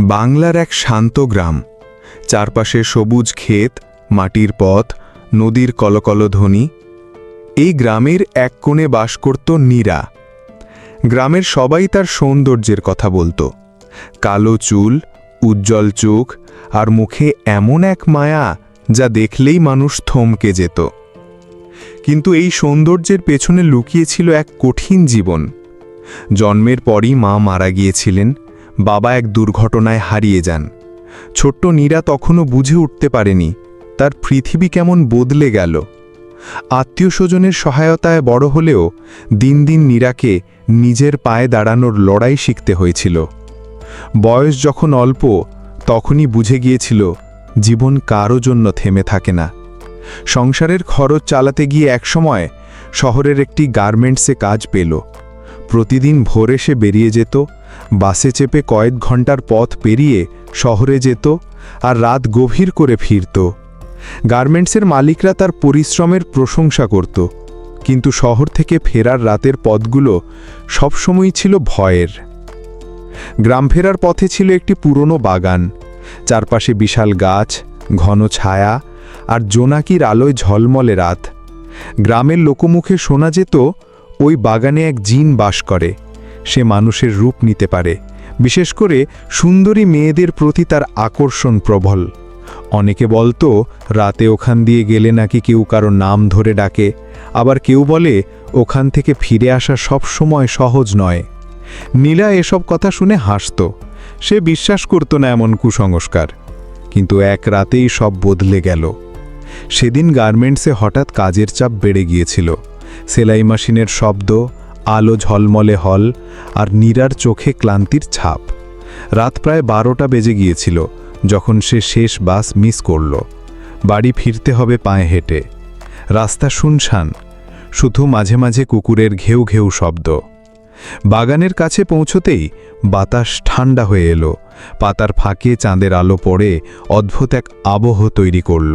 বাংলার এক শান্ত গ্রাম। চারপাশে সবুজ ক্ষেত, মাটির পথ, নদীর কলকল ধ্বনি। এই গ্রামের এক কোণে বাস করত নীরা। গ্রামের সবাই তার সৌন্দর্যের কথা বলতো। কালো চুল, উজ্জ্বল চোখ আর মুখে এমন এক মায়া যা দেখলেই মানুষ থমকে যেত। কিন্তু এই সৌন্দর্যের পেছনে লুকিয়েছিল এক কঠিন জীবন। জন্মের পরই মা মারা গিয়েছিলেন বাবা এক দুর্ঘটনায় হারিয়ে যান। ছোট্ট নীরা তখনও বুঝে উঠতে পারেনি, তার পৃথিবী কেমন বদলে গেল। আত্মীয় স্বজনের সহায়তায় বড় হলেও দিন দিন নীরাকে নিজের পায়ে দাঁড়ানোর লড়াই শিখতে হয়েছিল। বয়স যখন অল্প, তখনই বুঝে গিয়েছিল, জীবন কারও জন্য থেমে থাকে না। সংসারের খরচ চালাতে গিয়ে একসময় শহরের একটি গার্মেন্টসে কাজ পেল। প্রতিদিন ভোরে সে বেরিয়ে যেত বাসে চেপে কয়েক ঘণ্টার পথ পেরিয়ে শহরে যেত আর রাত গভীর করে ফিরত। গার্মেন্টসের মালিকরা তার পরিশ্রমের প্রশংসা করত, কিন্তু শহর থেকে ফেরার রাতের পথগুলো সবসময়ই ছিল ভয়ের। গ্রাম ফেরার পথে ছিল একটি পুরনো বাগান, চারপাশে বিশাল গাছ, ঘন ছায়া আর জোনাকির আলোয় ঝলমলে রাত। গ্রামের লোকমুখে শোনা যেত, ওই বাগানে এক জিন বাস করে। সে মানুষের রূপ নিতে পারে। বিশেষ করে সুন্দরী মেয়েদের প্রতি তার আকর্ষণ প্রবল। অনেকে বলতো, রাতে ওখান দিয়ে গেলে নাকি কেউ কারও নাম ধরে ডাকে। আবার কেউ বলে, ওখান থেকে ফিরে আসা সব সময় সহজ নয়। নীলা এসব কথা শুনে হাসত। সে বিশ্বাস করত না এমন কুসংস্কার। কিন্তু এক রাতেই সব বদলে গেল। সেদিন গার্মেন্টসে হঠাৎ কাজের চাপ বেড়ে গিয়েছিল। সেলাই মেশিনের শব্দ আলো ঝলমলে হল আর নীরার চোখে ক্লান্তির ছাপ। রাত প্রায় বারোটা বেজে গিয়েছিল, যখন সে শেষ বাস মিস করল। বাড়ি ফিরতে হবে পায়ে হেঁটে। রাস্তা শুনশান, শুধু মাঝে মাঝে কুকুরের ঘেউ ঘেউ শব্দ। বাগানের কাছে পৌঁছতেই বাতাস ঠান্ডা হয়ে এলো, পাতার ফাঁকে চাঁদের আলো পড়ে অদ্ভুত এক আবহ তৈরি করল।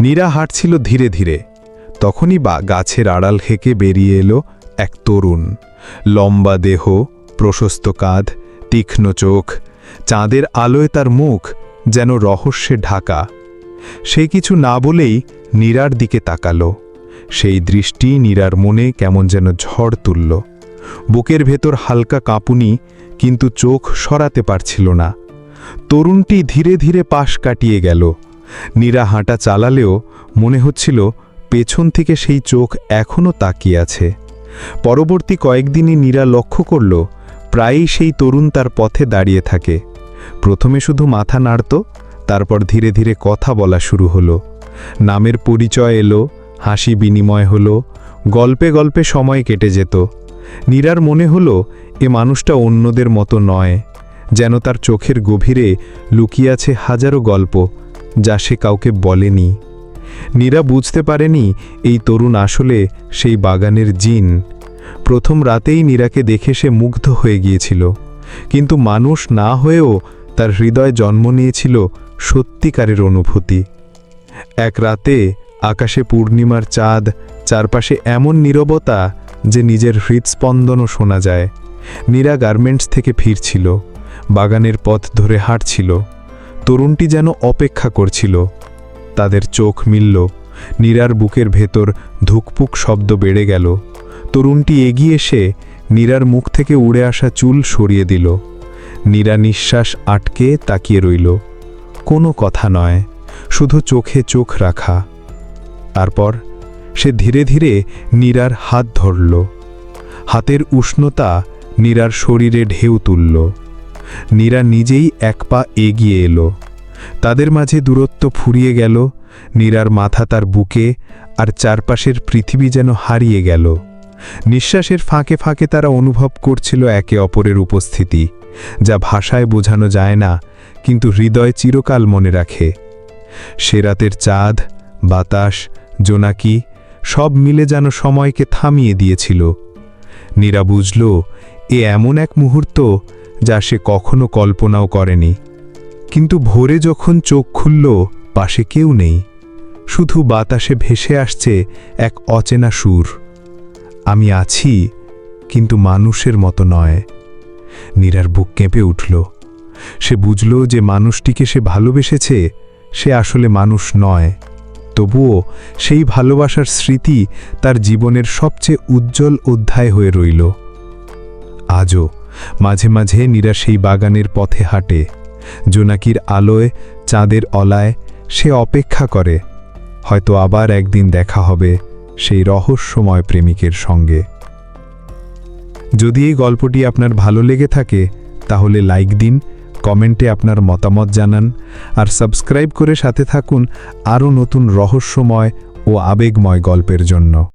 নীরা হাঁটছিল ধীরে ধীরে, তখনই বা গাছের আড়াল হেঁকে বেরিয়ে এলো এক তরুণ। লম্বা দেহ, প্রশস্ত কাঁধ, তীক্ষ্ণ চোখ, চাঁদের আলোয় তার মুখ যেন রহস্যে ঢাকা। সে কিছু না বলেই নীরার দিকে তাকালো। সেই দৃষ্টি নীরার মনে কেমন যেন ঝড় তুলল। বুকের ভেতর হালকা কাঁপুনি, কিন্তু চোখ সরাতে পারছিল না। তরুণটি ধীরে ধীরে পাশ কাটিয়ে গেল। নীরা হাঁটা চালালেও মনে হচ্ছিল পেছন থেকে সেই চোখ এখনও তাকিয়ে আছে। পরবর্তী কয়েকদিনই নীরা লক্ষ্য করল, প্রায়ই সেই তরুণ তার পথে দাঁড়িয়ে থাকে। প্রথমে শুধু মাথা নাড়ত, তারপর ধীরে ধীরে কথা বলা শুরু হলো। নামের পরিচয় এলো, হাসি বিনিময় হলো, গল্পে গল্পে সময় কেটে যেত। নীরার মনে হলো, এ মানুষটা অন্যদের মতো নয়, যেন তার চোখের গভীরে লুকিয়ে আছে হাজারো গল্প, যা সে কাউকে বলেনি। নীরা বুঝতে পারেনি এই তরুণ আসলে সেই বাগানের জিন। প্রথম রাতেই নীরাকে দেখে সে মুগ্ধ হয়ে গিয়েছিল। কিন্তু মানুষ না হয়েও তার হৃদয় জন্ম নিয়েছিল সত্যিকারের অনুভূতি। এক রাতে আকাশে পূর্ণিমার চাঁদ, চারপাশে এমন নীরবতা যে নিজের হৃদস্পন্দনও শোনা যায়। নীরা গার্মেন্টস থেকে ফিরছিল, বাগানের পথ ধরে হাঁটছিল। তরুণটি যেন অপেক্ষা করছিল। তাদের চোখ মিলল। নীরার বুকের ভেতর ধুকপুক শব্দ বেড়ে গেল। তরুণটি এগিয়ে এসে নীরার মুখ থেকে উড়ে আসা চুল সরিয়ে দিল। নীরা নিঃশ্বাস আটকে তাকিয়ে রইল। কোনো কথা নয়, শুধু চোখে চোখ রাখা। তারপর সে ধীরে ধীরে নীরার হাত ধরল। হাতের উষ্ণতা নীরার শরীরে ঢেউ তুলল। নীরা নিজেই এক পা এগিয়ে এলো। তাদের মাঝে দূরত্ব ফুরিয়ে গেল, নীরার মাথা তার বুকে, আর চারপাশের পৃথিবী যেন হারিয়ে গেল। নিঃশ্বাসের ফাঁকে ফাঁকে তারা অনুভব করছিল একে অপরের উপস্থিতি, যা ভাষায় বোঝানো যায় না, কিন্তু হৃদয় চিরকাল মনে রাখে। সে রাতের চাঁদ, বাতাস, জোনাকি, সব মিলে যেন সময়কে থামিয়ে দিয়েছিল। নীরা বুঝল, এ এমন এক মুহূর্ত যা সে কখনো কল্পনাও করেনি। কিন্তু ভোরে যখন চোখ খুলল, পাশে কেউ নেই। শুধু বাতাসে ভেসে আসছে এক অচেনা সুর। আমি আছি, কিন্তু মানুষের মতো নয়। নীরার বুক কেঁপে উঠল। সে বুঝল যে মানুষটিকে সে ভালোবেসেছে, সে আসলে মানুষ নয়। তবুও সেই ভালোবাসার স্মৃতি তার জীবনের সবচেয়ে উজ্জ্বল অধ্যায় হয়ে রইল। আজও মাঝে মাঝে নীরা সেই বাগানের পথে হাঁটে। জোনাকির আলোয়, চাঁদের অলায় সে অপেক্ষা করে। হয়তো আবার একদিন দেখা হবে সেই রহস্যময় প্রেমিকের সঙ্গে। যদি এই গল্পটি আপনার ভালো লেগে থাকে, তাহলে লাইক দিন, কমেন্টে আপনার মতামত জানান, আর সাবস্ক্রাইব করে সাথে থাকুন আরও নতুন রহস্যময় ও আবেগময় গল্পের জন্য।